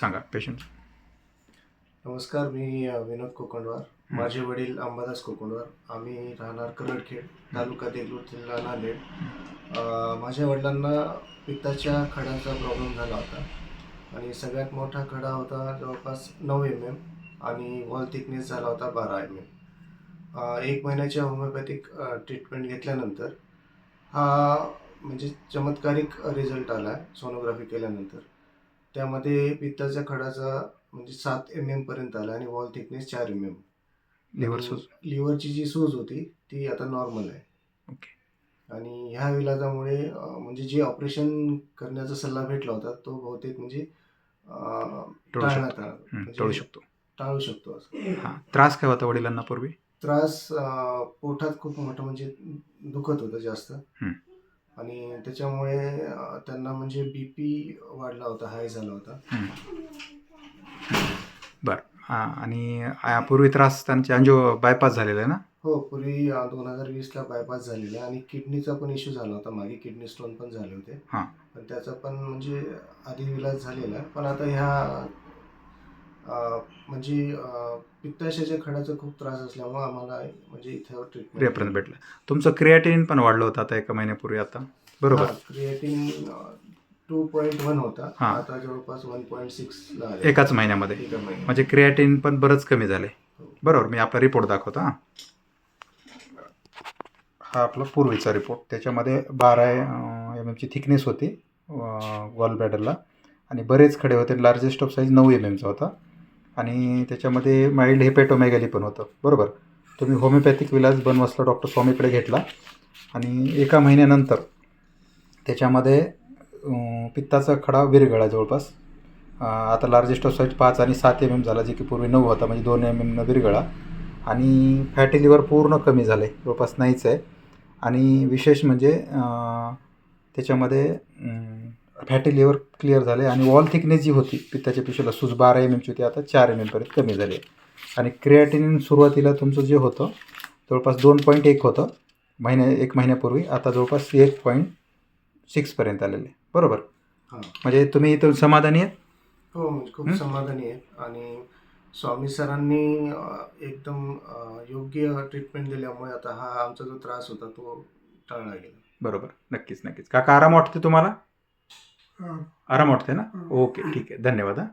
सांगा पेशंट नमस्कार मी विनोद कोकणवार. माझे वडील अंबादास कोकणवार. आम्ही राहणार करडखेड तालुका देगलूर जिल्हा नांदेड माझ्या वडिलांना पित्ताच्या खड्यांचा प्रॉब्लेम झाला होता. आणि सगळ्यात मोठा खडा होता जवळपास नऊ एम एम आणि वॉल थिकनेस झाला होता बारा एम एम एक महिन्याच्या होमिओपॅथिक ट्रीटमेंट घेतल्यानंतर हा म्हणजे चमत्कारिक रिझल्ट आला आहे सोनोग्राफी केल्यानंतर. त्यामध्ये पित्ताच्या खडाचा म्हणजे सात एम एम पर्यंत आला आणि वॉल थिकनेस चार एम एम लिव्हर सूज. लिव्हरची जी सूज होती ती आता नॉर्मल आहे. ओके. आणि ह्या इलाजामुळे म्हणजे जे ऑपरेशन करण्याचा सल्ला भेटला होता तो बहुतेक म्हणजे टळू शकतो. म्हणजे टळू शकतो. टाळू शकतो असं. हां. त्रास काय होता वडिलांना पूर्वी? त्रास पोटात खूप मोठं म्हणजे दुखत होतं जास्त. आणि त्याच्यामुळे त्यांना म्हणजे बीपी वाढला होता हाय झाला होता. बरं हां आणि पूर्वी त्रास त्यांचे अंजो बायपास झालेला आहे ना हो पूर्वी दोन हजार वीसला बायपास झालेला आणि किडनीचा पण इश्यू झाला होता मागे किडनी स्टोन पण झाले होते हां. पण त्याचा पण म्हणजे आधी इलाज झालेला आहे. पण आता ह्या म्हणजे अं, पित्ताशयाच्या खड्याचा खूप त्रास असल्यामुळे आम्हाला म्हणजे इथं ट्रीटमेंट रेफरन्स भेटला. तुमचं क्रिएटिन पण वाढलं होतं आता एका महिन्यापूर्वी आता. बरोबर? क्रिएटिन टू पॉईंट वन होता. हां. आता जवळपास वन पॉईंट सिक्सला एकाच महिन्यामध्ये. म्हणजे क्रिएटिन पण बरंच कमी झाले हो. बरोबर मी आपला रिपोर्ट दाखवतो हां. हा आपला पूर्वीचा रिपोर्ट त्याच्यामध्ये बारा एम एमची थिकनेस होती वॉल बॅडरला आणि बरेच खडे होते लार्जेस्ट ऑफ साईज नऊ एम एमचा होता. आणि त्याच्यामध्ये माइल्ड हेपेटोमॅगॅली पण होतं. बरोबर? तुम्ही होमिओपॅथिक विलास बनवसला डॉक्टर स्वामीकडे घेतला. आणि एका महिन्यानंतर त्याच्यामध्ये पित्ताचा खडा विरघळा जवळपास. आता लार्जेस्ट ऑफ साईज पाच आणि सात एम एम झाला जे की पूर्वी नऊ होता म्हणजे दोन एम एमनं विरघळा आणि फॅटी लिव्हर पूर्ण कमी झालं आहे जवळपास नाहीच आहे. आणि विशेष म्हणजे त्याच्यामध्ये फॅटी लिव्हर क्लिअर झाले आणि वॉल थिकनेस जी होती पित्ताच्या पिशवीला सूज बारा एम एमची होती आता चार एम एमपर्यंत कमी झाली आणि क्रिएटिनिन सुरुवातीला तुमचं जे होतं जवळपास दोन पॉईंट एक होतं. महिन्या एक महिन्यापूर्वी आता जवळपास एक पॉईंट सिक्सपर्यंत आलेले. बरोबर? हां. म्हणजे तुम्ही इथं समाधानी आहेत? हो म्हणजे खूप? समाधानी आहे. आणि स्वामी सरांनी एकदम योग्य ट्रीटमेंट दिल्यामुळे आता हा आमचा जो त्रास होता तो टाळला गेला. बरोबर. नक्कीच नक्कीच. काका आराम वाटते तुम्हाला? आराम वाटते ना ओके ठीक आहे धन्यवाद हां